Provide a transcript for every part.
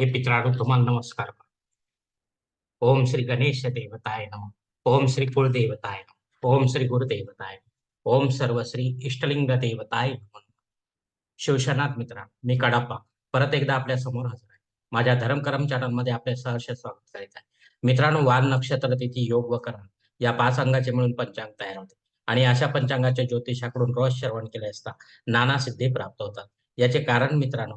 हे पित्राणू तुम्हाला नमस्कार. ओम श्री गणेश देवताय नम. ओम श्री कुळदेवताय नम. ओम श्री गुरुदेवताय ओम सर्व श्री इष्टलिंग देवताय नमः. शिवशनाथ मित्रा मी कडाप्पा. परत एकदा आपल्यासमोर हजर आहे. माझ्या धर्मकरम चॅनलमध्ये आपल्या आपले सहर्ष स्वागत करीत आहे. मित्रांनो वान नक्षत्र तिथी योग व करण या पाच अंगाचे मिळून पंचांग तयार होते. आणि अशा पंचांगाच्या ज्योतिषाकडून रोज श्रवण केले असता नाना सिद्धी प्राप्त होतात. याचे कारण मित्रांनो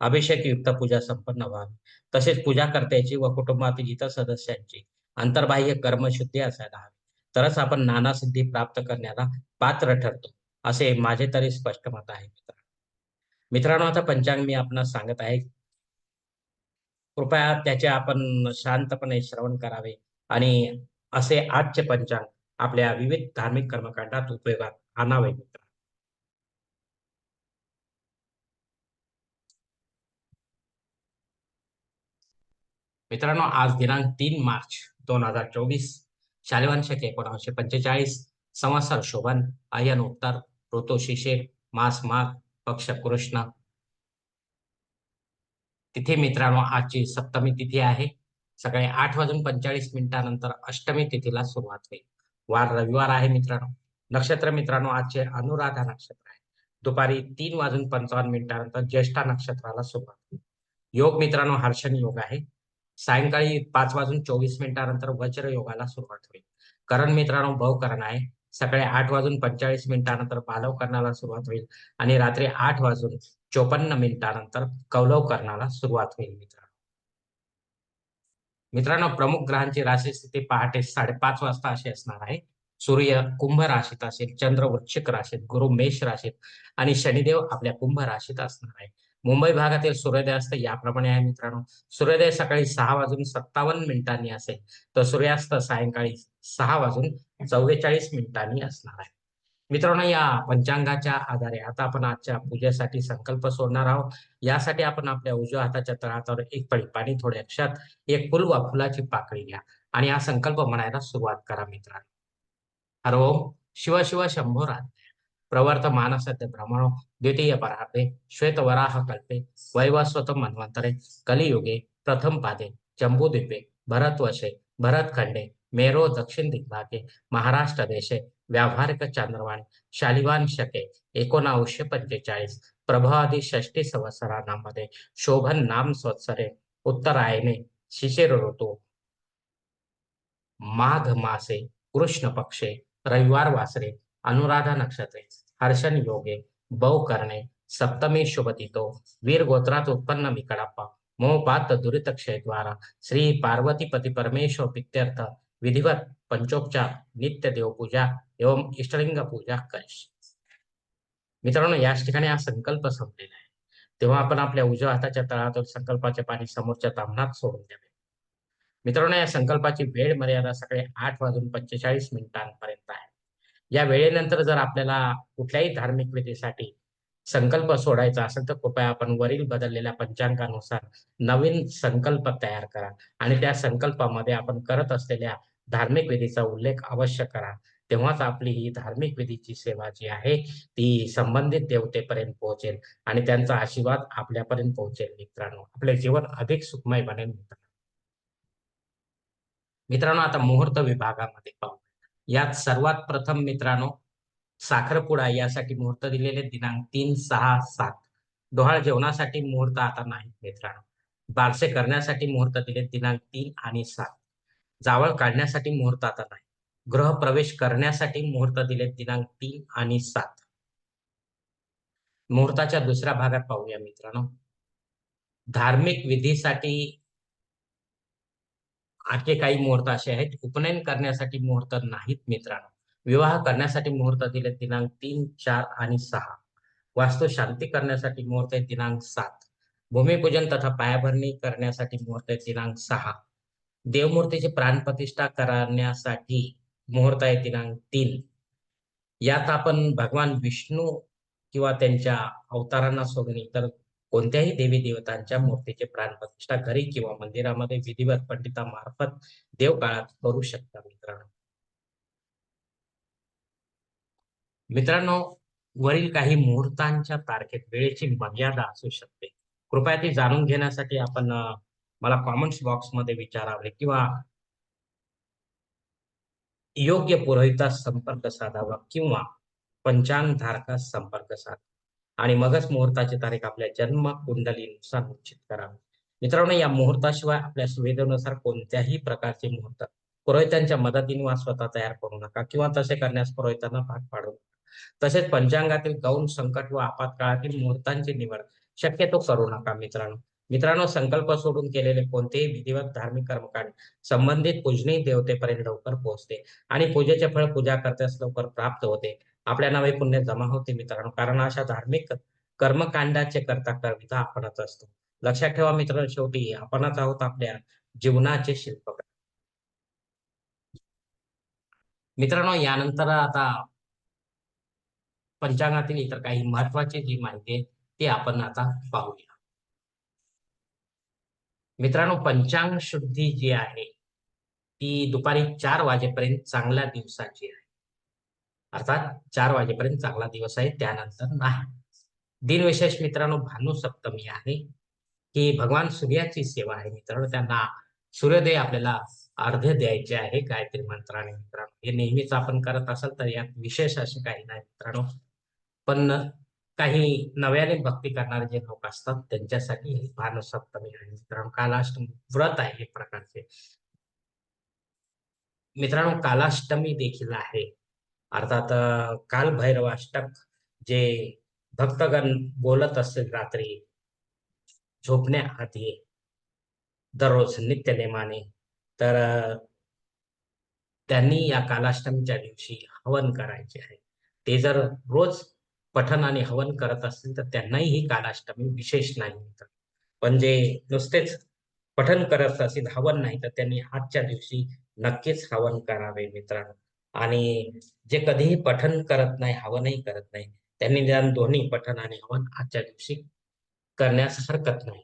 अभिषेक युक्त पूजा संपन्न व्हावी. तसेच पूजा करत्याची व कुटुंबातील इतर सदस्यांची अंतर्बाह्य कर्मशुद्धी असायला हवी. तरच आपण नाना सिद्धी प्राप्त करण्याला पात्र ठरतो असे माझे तरी स्पष्ट मत आहे मित्रांनो मित्रांनो आता पंचांग मी आपणास सांगत आहे. कृपया त्याचे आपण शांतपणे श्रवण करावे आणि असे आजचे पंचांग आपल्या विविध धार्मिक कर्मकांडात उपयोगात आणावे मित्र. मित्रांनो आज दिनांक तीन मार्च दोन हजार चोवीस. शालिवान शके एकोणीसशे पंचेचाळीस. संवत्सर शोभन आयन उत्तर ऋतू शिशिर मास माघ पक्ष कृष्ण. तिथे मित्रांनो आजची सप्तमी तिथी आहे. सकाळी आठ वाजून पंचेचाळीस मिनिटानंतर अष्टमी तिथीला सुरुवात होईल. वार रविवार आहे मित्रांनो. नक्षत्र मित्रांनो आजचे अनुराधा नक्षत्र आहे. दुपारी तीन वाजून पंचावन्न मिनिटानंतर ज्येष्ठा नक्षत्राला सुरुवात होईल. योग मित्रांनो हर्षण योग आहे. सायंकाळी पाच वाजून चोवीस मिनिटानंतर वज्र योगाला सुरुवात होईल. करण मित्रांनो बहुकरण आहे. सकाळी आठ वाजून पंचेचाळीस मिनिटानंतर बालव करणाला सुरुवात होईल आणि रात्री आठ वाजून चोपन्न मिनिटानंतर कौलव करणाला सुरुवात होईल मित्रांनो. मित्रांनो प्रमुख ग्रहांची राशी स्थिती पहाटे साडेपाच वाजता अशी असणार आहे. सूर्य कुंभ राशीत असेल चंद्र वृश्चिक राशीत गुरु मेष राशीत आणि शनिदेव आपल्या कुंभ राशीत असणार आहे. मुंबई भागातील सूर्योदयास्त याप्रमाणे आहे मित्रांनो. सूर्योदय सकाळी सहा वाजून सत्तावन्न मिनिटांनी असेल तर सूर्यास्त सायंकाळी सहा वाजून चव्वेचाळीस मिनिटांनी असणार आहे. मित्रांनो या पंचांगाच्या आधारे आता आपण आजच्या पूजेसाठी संकल्प सोडणार आहोत. यासाठी आपण आपल्या उजव्या हाताच्या तळातावर एक पळी पाणी थोड्या अक्षात एक फुल वा फुलाची पाकळी घ्या आणि हा संकल्प म्हणायला सुरुवात करा मित्रांनो. हर ओम शिव शिव शंभो प्रवर्तमान सत्य भ्रमणो द्वितीय परापे श्वेतवराह कल्पे वैवस्वत मन्वंतरे कलियुगे प्रथम पादे जम्बूद्वीपे भरतवशे भरतखंडे मेरो दक्षिण दिग्भागे महाराष्ट्र देशे व्यावहारिक चांद्रवाणी शालिवान शके एकोणावीसशे पंचेचाळीस प्रभादी षष्टी संवत्सरांमध्ये शोभन नाम संवत्सरे उत्तरायणे शिशिर ऋतू माघ मासे कृष्ण पक्षे रविवार वासरे अनुराधा नक्षत्रे हर्षण योगे बौ करणे सप्तमी शुभतितो वीर गोत्रात उत्पन्न मिकडाप्पा मोहपात दुरित द्वारा श्री पार्वतीपती परमेश्वर पित्यर्थ विधिवत पंचोपचार नित्य देवपूजा एवं इष्टलिंग पूजा कश मित्रांनो याच ठिकाणी हा संकल्प संपलेला आहे. तेव्हा आपण आपल्या उजव्या हाताच्या तळातून संकल्पाचे पाणी समोरच्या तामणात सोडून द्यावे. मित्रांनो या संकल्पाची वेळ मर्यादा सकाळी आठ वाजून पंचेचाळीस मिनिटांपर्यंत. या वेळेनंतर जर आपल्याला कुठल्याही धार्मिक विधीसाठी संकल्प सोडायचा असेल तर कृपया आपण वरील बदललेल्या पंचांगानुसार नवीन संकल्प तयार करा. आणि त्या संकल्पामध्ये आपण करत असलेल्या धार्मिक विधीचा उल्लेख अवश्य करा. तेव्हाच आपली ही धार्मिक विधीची सेवा जी आहे ती संबंधित देवतेपर्यंत पोहोचेल आणि त्यांचा आशीर्वाद आपल्यापर्यंत पोहोचेल मित्रांनो. आपले जीवन अधिक सुखमय बनेल मित्रांनो. मित्रांनो आता मुहूर्त विभागामध्ये पाहू. यात सर्वात प्रथम मित्रांनो साखरपुडा यासाठी मुहूर्त दिलेले दिनांक तीन सहा सात. डोहाळ जेवणासाठी मुहूर्त आता नाही मित्रांनो. बारसे करण्यासाठी मुहूर्त दिले दिनांक तीन आणि सात. जावळ काढण्यासाठी मुहूर्त आता नाही. ग्रह प्रवेश करण्यासाठी मुहूर्त दिले दिनांक तीन आणि सात. मुहूर्ताच्या दुसऱ्या भागात पाहूया मित्रांनो. धार्मिक विधीसाठी आजचे काही मुहूर्त असे आहेत उपनयन करण्यासाठी मुहूर्त नाहीत मित्रांनो. विवाह करण्यासाठी मुहूर्त दिले दिनांक तीन चार आणि सहा. वास्तू शांती करण्यासाठी मुहूर्त आहे दिनांक सात. भूमिपूजन तथा पायाभरणी करण्यासाठी मुहूर्त आहे दिनांक सहा. देवमूर्तीची प्राणप्रतिष्ठा करण्यासाठी मुहूर्त आहे दिनांक तीन. यात आपण भगवान विष्णू किंवा त्यांच्या अवतारांना सोडून इतर कोणत्याही देवी देवतांच्या मूर्तीचे प्राणप्रतिष्ठा घरी किंवा मंदिरामध्ये विधिवत पंडितामार्फत देवकाळात करू शकता मित्रांनो. मित्रांनो वरील काही मुहूर्तांच्या तारखेत वेळेची मर्यादा असू शकते. कृपया ती जाणून घेण्यासाठी आपण मला कॉमेंट्स बॉक्समध्ये विचारावे किंवा योग्य पुरोहितास संपर्क साधावा किंवा पंचांग धारकास संपर्क साधा आणि मगच मुहूर्ताची तारीख आपल्या जन्म कुंडलीनुसार निश्चित करावी मित्रांनो या मुहूर्ताशिवाय आपल्या सुविधेनुसार कोणत्याही प्रकारचे मुहूर्त पुरोहितांच्या मदतीने वा स्वतः तयार करू नका किंवा तसे करण्यास पुरोहितांना भाग पाडू नका. तसेच पंचांगातील गौण संकट व आपत्काळातील मुहूर्तांची निवड शक्यतो करू नका मित्रांनो. मित्रांनो संकल्प सोडून केलेले कोणतेही विधिवत धार्मिक कर्मकांड संबंधित पूजनीय देवतेपर्यंत लवकर पोहोचते आणि पूजेचे फळ पूजा करण्यास लवकर प्राप्त होते. आपल्या नावे पुण्य जमा होते मित्रांनो. कारण अशा धार्मिक कर्मकांडाचे करता करता आपणच असतो. लक्षात ठेवा मित्र शेवटी आपणच आहोत आपल्या जीवनाचे शिल्पकार. मित्रांनो यानंतर आता पंचांगातील इतर काही महत्वाची जी माहिती आहे ती आपण आता पाहूया. मित्रांनो पंचांग शुद्धी जी आहे ती दुपारी चार वाजेपर्यंत चांगल्या दिवसाची आहे. अर्थात चार वाजेपर्यंत चांगला दिवस आहे त्यानंतर नाही. दिनविशेष मित्रांनो भानू सप्तमी आहे की भगवान सूर्याची सेवा आहे मित्रांनो. त्यांना सूर्योदय आपल्याला अर्ध्य द्यायचे आहे गायत्री मंत्राने मित्रांनो. हे नेहमीच आपण करत असाल तर यात विशेष असे काही नाही मित्रांनो. पण काही नव्याने भक्ती करणारे जे लोक असतात त्यांच्यासाठी ही भानुसप्तमी आहे मित्रांनो. कालाष्टमी व्रत आहे एक प्रकारचे. मित्रांनो कालाष्टमी देखील आहे. अर्थात कालभैरवाष्टक जे भक्तगण बोलत असतील रात्री झोपण्याआधी दररोज नित्य नेमाने तर त्यांनी या कालाष्टमीच्या दिवशी हवन करायचे आहे. ते जर रोज पठन आणि हवन करत असतील तर त्यांनाही ही कालाष्टमी विशेष नाही मित्र. पण जे नुसतेच पठन करत असतील हवन नाही तर त्यांनी आजच्या दिवशी नक्कीच हवन करावे मित्रांनो. आणि जे कधीही पठन करत नाही हवनही करत नाही त्यांनी निदान दोन्ही पठन आणि हवन आजच्या दिवशी करण्यास हरकत नाही.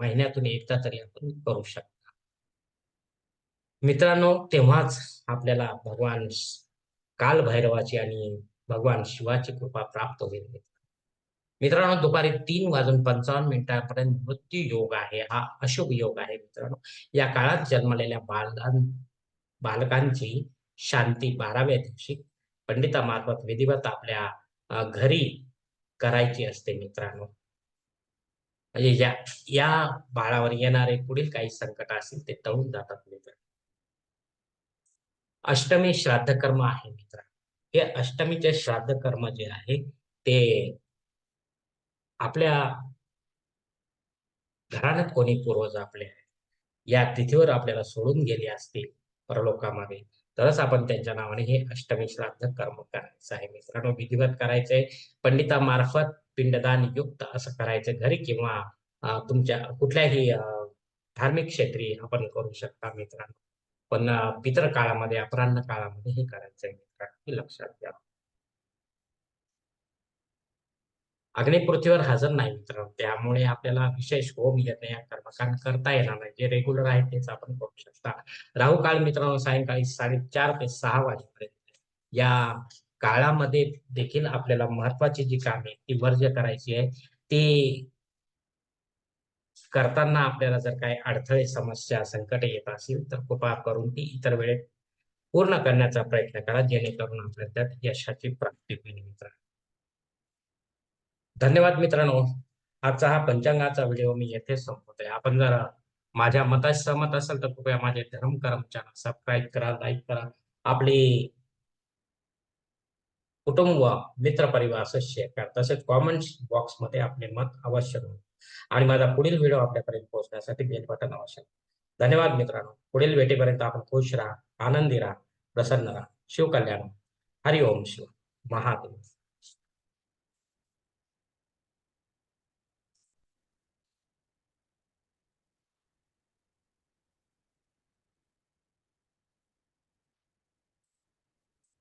महिन्यातून एकदा तरी आपण करू शकता. मित्रांनो तेव्हाच आपल्याला भगवान काल भैरवाची आणि भगवान शिवाची कृपा प्राप्त होईल. मित्रांनो दुपारी तीन वाजून पंचावन्न मिनिटांपर्यंत मृत्यू योग आहे हा अशुभ योग आहे मित्रांनो. या काळात जन्मलेल्या बालकां बालकांची शांती बाराव्या दिवशी पंडितामार्फत विधिवत आपल्या घरी करायची असते मित्रांनो. म्हणजे या या बाळावर येणारे पुढील काही संकट असतील ते टळून जातात मित्र अष्टमी श्राद्ध कर्म आहे मित्र हे अष्टमीचे श्राद्ध कर्म जे आहे ते आपल्या घराण्यात कोणी पूर्वज आपले या तिथीवर आपल्याला सोडून गेले असतील परलोकामध्ये तरच आपण त्यांच्या नावाने हे अष्टमी श्राद्ध कर्म करायचं आहे. मित्रांनो विधिवत करायचंय पंडितामार्फत पिंडदान युक्त असं करायचं घरी किंवा तुमच्या कुठल्याही धार्मिक क्षेत्री आपण करू शकता मित्रांनो. पण पितर काळामध्ये अपराह्न काळामध्ये हे करायचंय मित्रांनो हे लक्षात घ्या. अग्निपृथ्वीवर हजर नाही मित्रांनो त्यामुळे आपल्याला विशेष होम यज्ञ या कर्मकांड करता येणार नाही. जे रेग्युलर आहे तेच आपण करू शकता. राहू काळ मित्रांनो सायंकाळी साडेचार ते सहा वाजेपर्यंत. या काळामध्ये देखील आपल्याला महत्वाची जी कामे ती वर्ज्य करायची आहे ती करताना आपल्याला जर काही अडथळे समस्या संकट येत असतील तर कृपा करून ती इतर वेळेत पूर्ण करण्याचा प्रयत्न करा. जेणेकरून आपल्याला त्यात यशाची प्राप्ती होईल मित्रांनो. धन्यवाद मित्रांनो. आजचा हा पंचांगाचा व्हिडिओ मी येथे संपवतोय. आपण जर माझ्या मताशी सहमत असाल तर कृपया माझे धर्म कर्म चॅनल सबस्क्राईब करा लाईक करा. आपली कुटुंब मित्र परिवार असं शेअर करा. तसेच कॉमेंट्स बॉक्समध्ये आपले मत अवश्य नोंद आणि माझा पुढील व्हिडिओ आपल्यापर्यंत पोहोचण्यासाठी बेल बटन आवश्यक. धन्यवाद मित्रांनो. पुढील भेटीपर्यंत आपण खुश राहा आनंदी राहा प्रसन्न राहा. शिवकल्याण. हरिओम शिव महादेव.